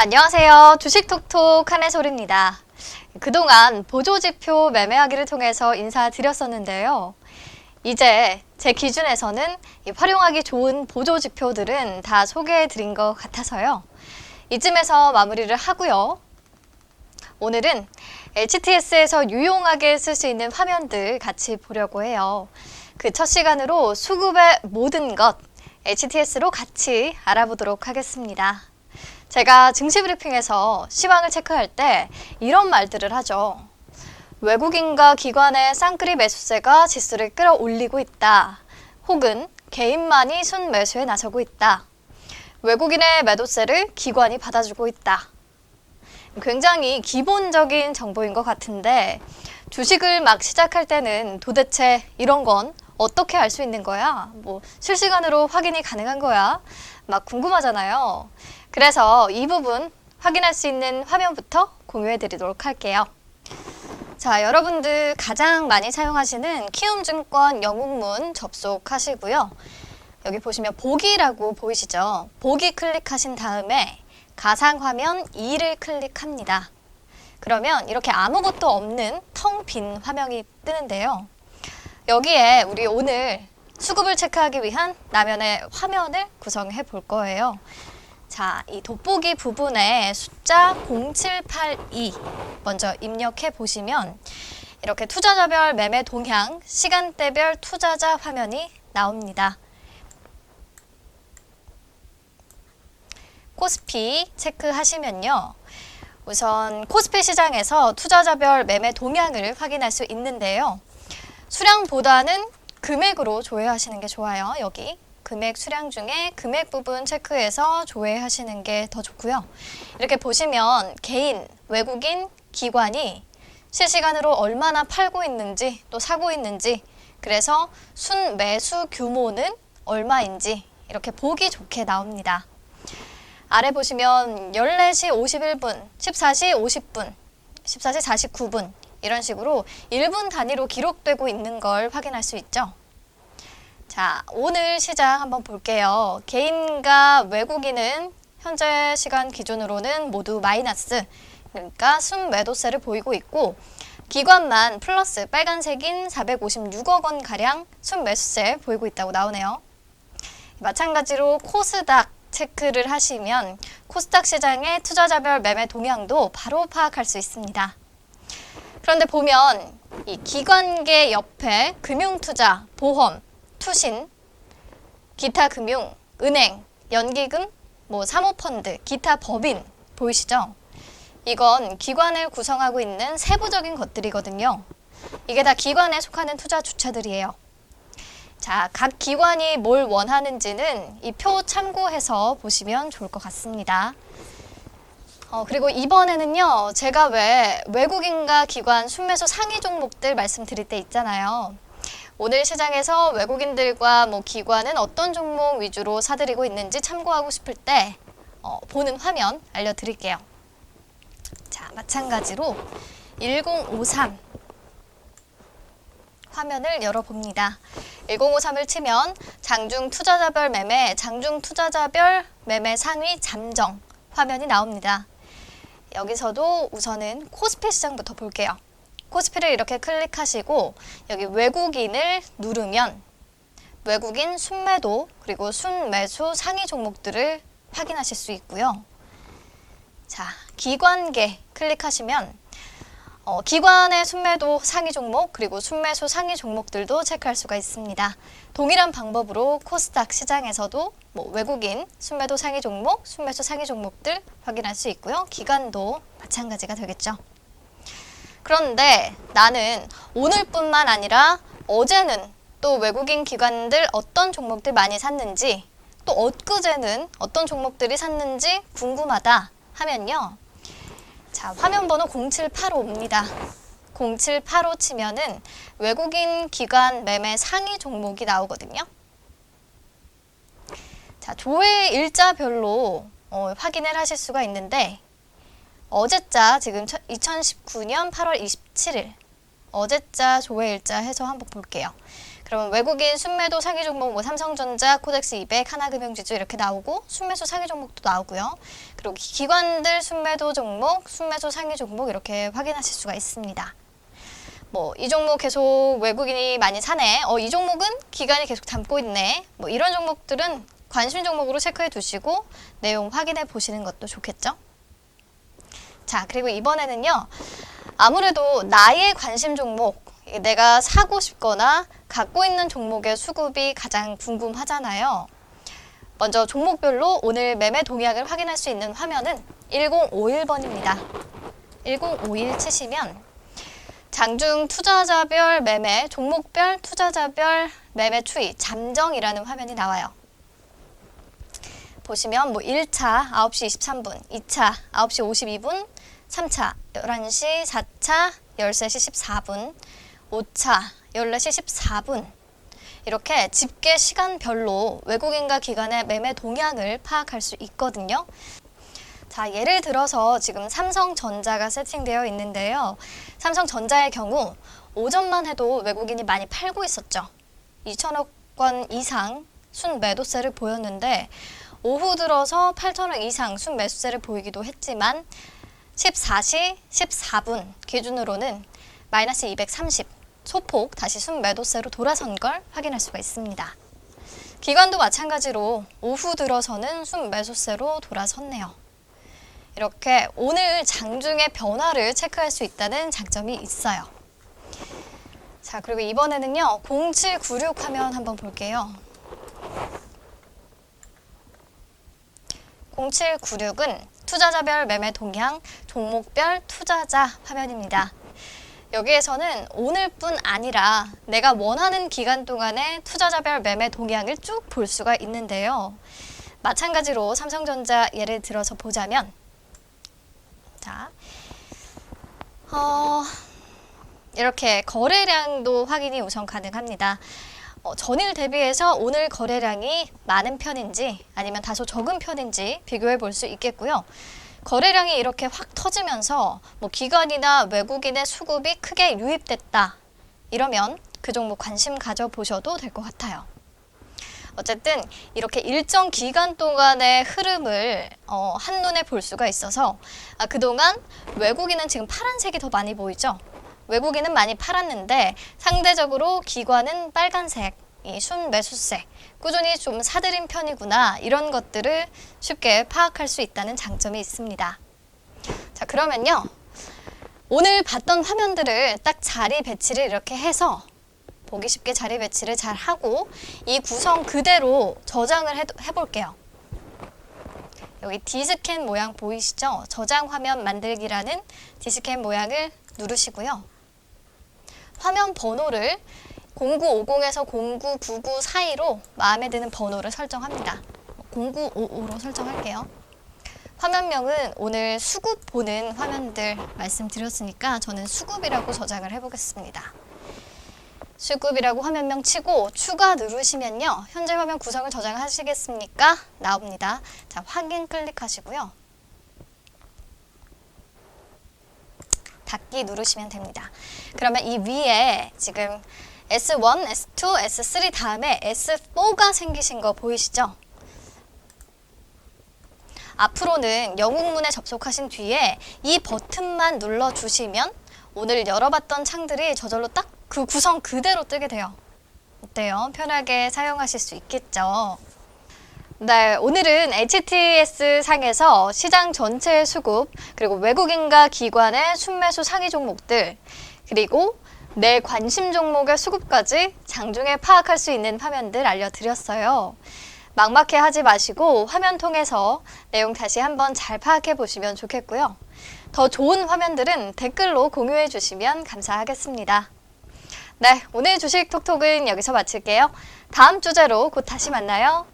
안녕하세요. 주식톡톡 한혜솔입니다. 그동안 보조지표 매매하기를 통해서 인사드렸었는데요. 이제 제 기준에서는 이 활용하기 좋은 보조지표들은 다 소개해드린 것 같아서요. 이쯤에서 마무리를 하고요. 오늘은 HTS에서 유용하게 쓸 수 있는 화면들 같이 보려고 해요. 그 첫 시간으로 수급의 모든 것 HTS로 같이 알아보도록 하겠습니다. 제가 증시 브리핑에서 시황을 체크할 때 이런 말들을 하죠. 외국인과 기관의 쌍끌이 매수세가 지수를 끌어올리고 있다. 혹은 개인만이 순매수에 나서고 있다. 외국인의 매도세를 기관이 받아주고 있다. 굉장히 기본적인 정보인 것 같은데 주식을 막 시작할 때는 도대체 이런 건 어떻게 알 수 있는 거야? 뭐 실시간으로 확인이 가능한 거야? 막 궁금하잖아요. 그래서 이 부분 확인할 수 있는 화면부터 공유해 드리도록 할게요. 자, 여러분들 가장 많이 사용하시는 키움증권 영웅문 접속하시고요. 여기 보시면 보기라고 보이시죠? 보기 클릭하신 다음에 가상화면 2를 클릭합니다. 그러면 이렇게 아무것도 없는 텅 빈 화면이 뜨는데요. 여기에 우리 오늘 수급을 체크하기 위한 나면의 화면을 구성해 볼 거예요. 자, 이 돋보기 부분에 숫자 0782 먼저 입력해 보시면 이렇게 투자자별 매매 동향, 시간대별 투자자 화면이 나옵니다. 코스피 체크하시면요. 우선 코스피 시장에서 투자자별 매매 동향을 확인할 수 있는데요. 수량보다는 금액으로 조회하시는 게 좋아요. 여기 금액 수량 중에 금액 부분 체크해서 조회하시는 게 더 좋고요. 이렇게 보시면 개인, 외국인, 기관이 실시간으로 얼마나 팔고 있는지 또 사고 있는지 그래서 순 매수 규모는 얼마인지 이렇게 보기 좋게 나옵니다. 아래 보시면 14시 51분, 14시 50분, 14시 49분 이런 식으로 1분 단위로 기록되고 있는 걸 확인할 수 있죠. 자, 오늘 시장 한번 볼게요. 개인과 외국인은 현재 시간 기준으로는 모두 마이너스, 그러니까 순매도세를 보이고 있고, 기관만 플러스 빨간색인 456억 원 가량 순매수세 보이고 있다고 나오네요. 마찬가지로 코스닥 체크를 하시면 코스닥 시장의 투자자별 매매 동향도 바로 파악할 수 있습니다. 그런데 보면 이 기관계 옆에 금융투자, 보험, 투신, 기타 금융, 은행, 연기금, 뭐 사모펀드, 기타 법인 보이시죠? 이건 기관을 구성하고 있는 세부적인 것들이거든요. 이게 다 기관에 속하는 투자 주체들이에요. 자, 각 기관이 뭘 원하는지는 이 표 참고해서 보시면 좋을 것 같습니다. 어, 그리고 이번에는요, 제가 왜 외국인과 기관 순매수 상위 종목들 말씀드릴 때 있잖아요. 오늘 시장에서 외국인들과 뭐 기관은 어떤 종목 위주로 사들이고 있는지 참고하고 싶을 때 어, 보는 화면 알려드릴게요. 자, 마찬가지로 1053 화면을 열어봅니다. 1053을 치면 장중 투자자별 매매, 장중 투자자별 매매 상위 잠정 화면이 나옵니다. 여기서도 우선은 코스피 시장부터 볼게요. 코스피를 이렇게 클릭하시고 여기 외국인을 누르면 외국인 순매도 그리고 순매수 상위 종목들을 확인하실 수 있고요. 자, 기관계 클릭하시면 어, 기관의 순매도 상위 종목 그리고 순매수 상위 종목들도 체크할 수가 있습니다. 동일한 방법으로 코스닥 시장에서도 뭐 외국인 순매도 상위 종목, 순매수 상위 종목들 확인할 수 있고요. 기관도 마찬가지가 되겠죠. 그런데 나는 오늘뿐만 아니라 어제는 또 외국인 기관들 어떤 종목들 많이 샀는지 또 엊그제는 어떤 종목들이 샀는지 궁금하다 하면요. 자, 화면 번호 0785입니다. 0785 치면은 외국인 기관 매매 상위 종목이 나오거든요. 자, 조회 일자별로 어, 확인을 하실 수가 있는데 어제자 지금 2019년 8월 27일 어제자, 조회 일자 해서 한번 볼게요. 그러면 외국인 순매도 상위 종목 뭐 삼성전자, 코덱스 200, 하나금융지주 이렇게 나오고 순매수 상위 종목도 나오고요. 그리고 기- 기관들 순매도 종목, 순매수 상위 종목 이렇게 확인하실 수가 있습니다. 뭐 이 종목 계속 외국인이 많이 사네. 어 이 종목은 기관이 계속 담고 있네. 뭐 이런 종목들은 관심 종목으로 체크해 두시고 내용 확인해 보시는 것도 좋겠죠? 자, 그리고 이번에는요. 아무래도 나의 관심 종목, 내가 사고 싶거나 갖고 있는 종목의 수급이 가장 궁금하잖아요. 먼저 종목별로 오늘 매매 동향을 확인할 수 있는 화면은 1051번입니다. 1051 치시면 장중 투자자별 매매, 종목별 투자자별 매매 추이, 잠정이라는 화면이 나와요. 보시면 뭐 1차 9시 23분, 2차 9시 52분, 3차 11시, 4차 13시 14분, 5차 14시 14분 이렇게 집계 시간별로 외국인과 기관의 매매 동향을 파악할 수 있거든요. 자, 예를 들어서 지금 삼성전자가 세팅되어 있는데요. 삼성전자의 경우 오전만 해도 외국인이 많이 팔고 있었죠. 2천억 원 이상 순 매도세를 보였는데 오후 들어서 8천억 이상 순 매수세를 보이기도 했지만 14시 14분 기준으로는 마이너스 230 소폭 다시 순 매도세로 돌아선 걸 확인할 수가 있습니다. 기관도 마찬가지로 오후 들어서는 순 매수세로 돌아섰네요. 이렇게 오늘 장중의 변화를 체크할 수 있다는 장점이 있어요. 자, 그리고 이번에는요, 0796 화면 한번 볼게요. 0796은 투자자별 매매 동향, 종목별 투자자 화면입니다. 여기에서는 오늘뿐 아니라 내가 원하는 기간 동안의 투자자별 매매 동향을 쭉 볼 수가 있는데요. 마찬가지로 삼성전자 예를 들어서 보자면 자, 어, 이렇게 거래량도 확인이 우선 가능합니다. 어, 전일 대비해서 오늘 거래량이 많은 편인지 아니면 다소 적은 편인지 비교해 볼 수 있겠고요. 거래량이 이렇게 확 터지면서 뭐 기관이나 외국인의 수급이 크게 유입됐다. 이러면 그 종목 관심 가져 보셔도 될 것 같아요. 어쨌든 이렇게 일정 기간 동안의 흐름을 어, 한눈에 볼 수가 있어서 아, 그동안 외국인은 지금 파란색이 더 많이 보이죠? 외국인은 많이 팔았는데 상대적으로 기관은 빨간색, 이 순매수세, 꾸준히 좀 사들인 편이구나 이런 것들을 쉽게 파악할 수 있다는 장점이 있습니다. 자 그러면요 오늘 봤던 화면들을 딱 자리 배치를 이렇게 해서 보기 쉽게 자리 배치를 잘 하고 이 구성 그대로 저장을 해, 해볼게요. 여기 디스캔 모양 보이시죠? 저장 화면 만들기라는 디스캔 모양을 누르시고요. 화면 번호를 0950에서 0999 사이로 마음에 드는 번호를 설정합니다. 0955로 설정할게요. 화면명은 오늘 수급 보는 화면들 말씀드렸으니까 저는 수급이라고 저장을 해보겠습니다. 수급이라고 화면명 치고 추가 누르시면요. 현재 화면 구성을 저장하시겠습니까? 나옵니다. 자, 확인 클릭하시고요. 닫기 누르시면 됩니다. 그러면 이 위에 지금 S1, S2, S3 다음에 S4가 생기신 거 보이시죠? 앞으로는 영웅문에 접속하신 뒤에 이 버튼만 눌러주시면 오늘 열어봤던 창들이 저절로 딱 그 구성 그대로 뜨게 돼요. 어때요? 편하게 사용하실 수 있겠죠? 네, 오늘은 HTS 상에서 시장 전체 수급, 그리고 외국인과 기관의 순매수 상위 종목들, 그리고 내 관심 종목의 수급까지 장중에 파악할 수 있는 화면들 알려드렸어요. 막막해 하지 마시고 화면 통해서 내용 다시 한번 잘 파악해 보시면 좋겠고요. 더 좋은 화면들은 댓글로 공유해 주시면 감사하겠습니다. 네, 오늘 주식 톡톡은 여기서 마칠게요. 다음 주제로 곧 다시 만나요.